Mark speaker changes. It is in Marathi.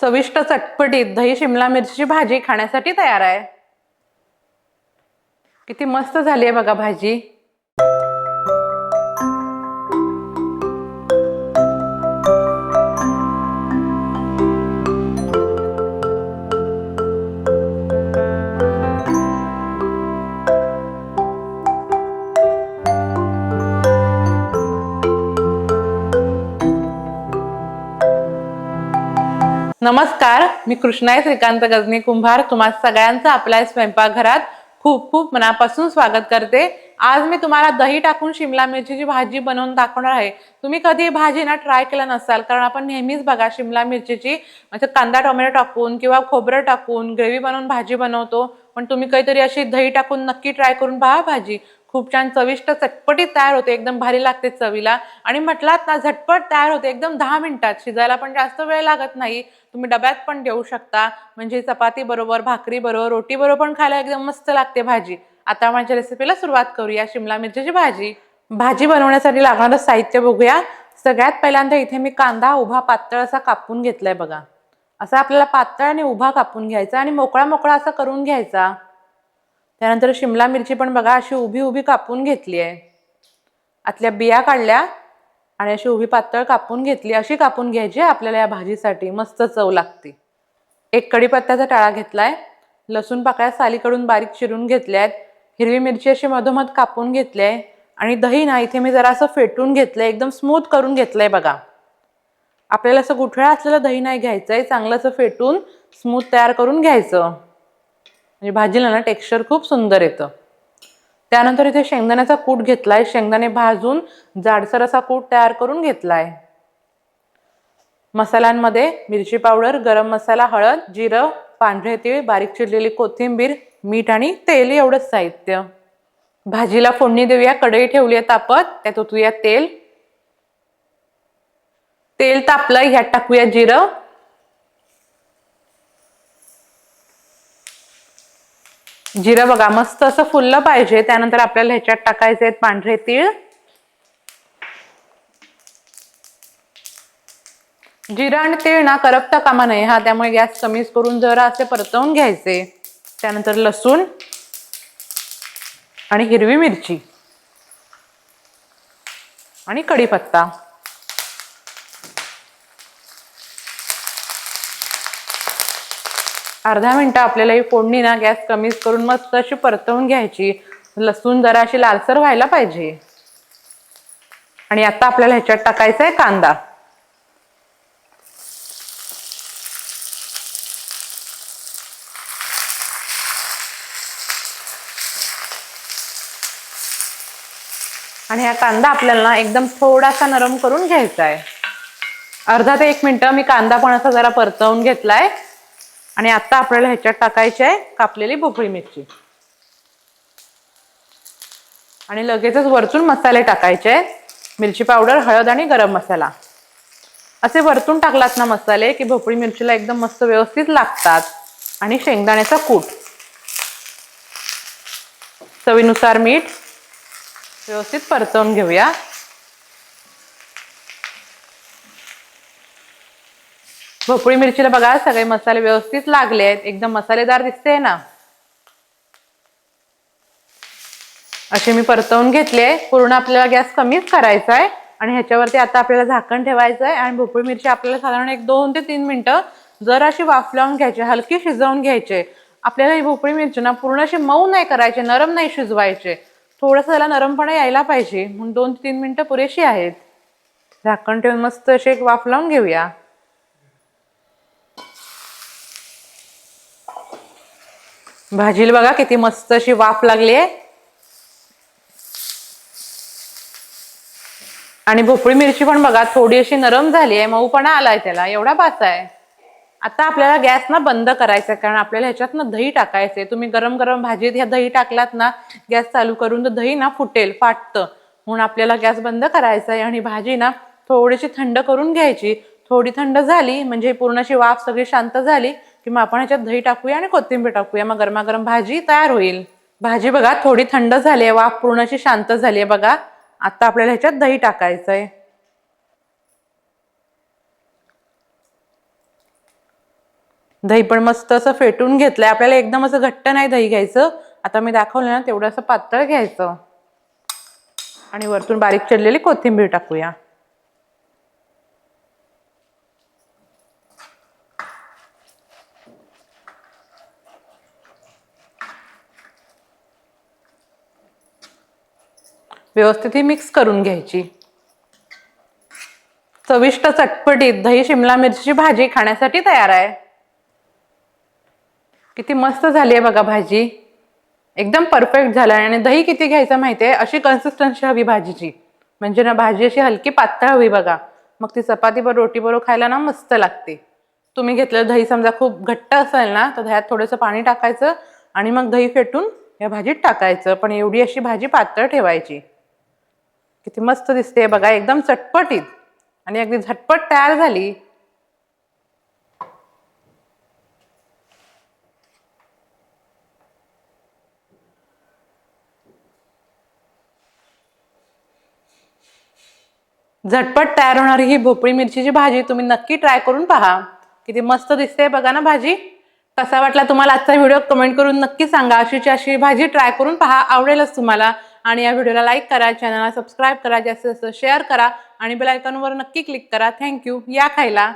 Speaker 1: चविष्ट चटपटीत दही शिमला मिरची भाजी खाण्यासाठी तयार आहे. किती मस्त झाली आहे बघा भाजी. नमस्कार मी कृष्णाय श्रीकांत गजनी कुंभार. तुम्हा सगळ्यांचं आपल्या स्वयंपाकघरात खूप खूप मनापासून स्वागत करते. आज मी तुम्हाला दही टाकून शिमला मिरचीची भाजी बनवून दाखवणार आहे. तुम्ही कधी भाजी ना ट्राय केलं नसाल कारण आपण नेहमीच बघा शिमला मिरचीची म्हणजे कांदा टोमॅटो टाकून किंवा खोबरं टाकून ग्रेव्ही बनवून भाजी बनवतो. पण तुम्ही काहीतरी अशी दही टाकून नक्की ट्राय करून पहा भाजी. खूप छान चविष्ट चटपटीत तयार होते. एकदम भारी लागते चवीला. आणि म्हटलात ना झटपट तयार होते. एकदम दहा मिनिटात. शिजायला पण जास्त वेळ लागत नाही. तुम्ही डब्यात पण देऊ शकता. म्हणजे चपाती बरोबर भाकरी बरोबर रोटी बरोबर पण खायला एकदम मस्त लागते भाजी. आता माझ्या रेसिपीला सुरुवात करूया. शिमला मिरचीची भाजी. भाजी बनवण्यासाठी लागणारं साहित्य बघूया. सगळ्यात पहिल्यांदा इथे मी कांदा उभा पातळ असा कापून घेतलाय बघा. असा आपल्याला पातळ आणि उभा कापून घ्यायचा आणि मोकळा मोकळा असा करून घ्यायचा. त्यानंतर शिमला मिरची पण बघा अशी उभी उभी कापून घेतली आहे. आतल्या बिया काढल्या आणि अशी उभी पातळ कापून घेतली. अशी कापून घ्यायची आपल्याला या भाजीसाठी. मस्त चव लागते. एक कढीपत्त्याचा टाळा घेतलाय. लसूण पाकळ्या सालीकडून बारीक चिरून घेतल्या आहेत हिरवी मिरची अशी मधोमध कापून घेतली आहे. आणि दही ना इथे मी जरा असं फेटून घेतलंय. एकदम स्मूथ करून घेतलंय बघा. आपल्याला असं गुठळा असलेलं दही नाही घ्यायचंय. चांगलं असं फेटून स्मूथ तयार करून घ्यायचं. म्हणजे भाजीला ना टेक्स्चर खूप सुंदर येतं. त्यानंतर इथे शेंगदाण्याचा कूट घेतलाय. शेंगदाणे भाजून जाडसर असा कूट तयार करून घेतलाय. मसाल्यांमध्ये मिरची पावडर गरम मसाला हळद जिरं पांढरे तीळ बारीक चिरलेली कोथिंबीर मीठ आणि तेल एवढंच साहित्य. भाजीला फोडणी देऊया. कढई ठेवली आहे तापत. त्यात ओतूया तेल. तेल तापलं ह्यात टाकूया जिरं. जिरं बघा मस्त असं फुललं पाहिजे. त्यानंतर आपल्याला ह्याच्यात टाकायचे आहेत पांढरे तीळ. जिरं आणि तीळ ना करपता कामा नये. हा त्यामुळे गॅस कमीच करून जरा असे परतवून घ्यायचे. त्यानंतर लसूण आणि हिरवी मिरची आणि कढीपत्ता. अर्धा मिनटं आपल्याला ही फोडणी ना गॅस कमीच करून मस्त अशी परतवून घ्यायची. लसूण जरा अशी लालसर व्हायला पाहिजे. आणि आता आपल्याला ह्याच्यात टाकायचा आहे कांदा. आणि हा कांदा आपल्याला एकदम थोडासा नरम करून घ्यायचा आहे. अर्धा ते एक मिनिट मी कांदा पण असा जरा परतवून घेतलाय. आणि आता आपल्याला ह्याच्यात टाकायची आहे कापलेली भोपळी मिरची. आणि लगेचच वरतून मसाले टाकायचे आहेत. मिरची पावडर हळद आणि गरम मसाला. असे वरतून टाकलात ना मसाले की भोपळी मिरचीला एकदम मस्त व्यवस्थित लागतात. आणि शेंगदाण्याचा कूट. चवीनुसार मीठ व्यवस्थित परतवून घेऊया. भोपळी मिरचीला बघा सगळे मसाले व्यवस्थित लागले आहेत. एकदम मसालेदार दिसते ना. असे मी परतवून घेतले पूर्ण आपल्याला गॅस कमीच करायचा आहे. आणि ह्याच्यावरती आता आपल्याला झाकण ठेवायचं आहे. आणि भोपळी मिरची आपल्याला साधारण एक दोन ते तीन मिनटं जर अशी वाफ लावून घ्यायची हलकी शिजवून घ्यायचे आपल्याला ही भोपळी मिरची ना पूर्ण अशी मऊ नाही करायचे नरम नाही शिजवायचे. थोडंसं त्याला नरमपणा यायला पाहिजे. म्हणून दोन ते तीन मिनिटं पुरेशी आहेत. झाकण ठेवून मस्त अशी एक वाफ लावून घेऊया. भाजीला बघा किती मस्त अशी वाफ लागली आहे आणि भोपळी मिरची पण बघा थोडी अशी नरम झाली आहे मऊपणा आलाय त्याला एवढा पाच आहे. आता आपल्याला गॅस ना बंद करायचा आहे कारण आपल्याला ह्याच्यात ना दही टाकायचंय. तुम्ही गरम गरम भाजीत ह्या दही टाकलात ना गॅस चालू करून तर दही ना फुटेल फाटतं. म्हणून आपल्याला गॅस बंद करायचा आहे आणि भाजी ना थोडीशी थंड करून घ्यायची. थोडी थंड झाली म्हणजे पूर्ण अशी वाफ सगळी शांत झाली की मग आपण ह्याच्यात दही टाकूया आणि कोथिंबीर टाकूया. मग गरमागरम भाजी तयार होईल. भाजी बघा थोडी थंड झाली आहे वाफ पूर्ण अशी शांत झाली आहे बघा. आता आपल्याला ह्याच्यात दही टाकायचं आहे दही पण मस्त असं फेटून घेतलंय. आपल्याला एकदम असं घट्ट नाही दही घ्यायचं. आता मी दाखवलं ना तेवढं असं पातळ घ्यायचं. आणि वरतून बारीक चिरलेली कोथिंबीर टाकूया. व्यवस्थित ही मिक्स करून घ्यायची. चविष्ट चटपटीत दही शिमला मिरची भाजी खाण्यासाठी तयार आहे. किती मस्त झाली आहे बघा भाजी. एकदम परफेक्ट झाला आणि दही किती घ्यायचं माहिती आहे अशी कन्सिस्टन्सी हवी भाजीची. म्हणजे ना भाजी अशी हलकी पातळ हवी बघा. मग ती चपाती बरोबर रोटी बरोबर खायला ना मस्त लागते. तुम्ही घेतलेलं दही समजा खूप घट्ट असेल ना तर दह्यात थोडंसं पाणी टाकायचं आणि मग दही फेटून या भाजीत टाकायचं. पण एवढी अशी भाजी पातळ ठेवायची. किती मस्त दिसते बघा एकदम चटपटीत आणि अगदी झटपट तयार झाली. झटपट तयार होणारी ही भोपळी मिरचीची भाजी तुम्ही नक्की ट्राय करून पहा. किती मस्त दिसते बघा ना भाजी. कसा वाटला तुम्हाला आजचा व्हिडिओ कमेंट करून नक्की सांगा. अशीची अशी भाजी ट्राय करून पहा. आवडेलच तुम्हाला. आणि या व्हिडिओला लाईक करा चॅनलला सबस्क्राईब करा जास्तीत जास्त शेअर करा आणि बेल आयकॉनवर नक्की क्लिक करा. थँक्यू या खायला.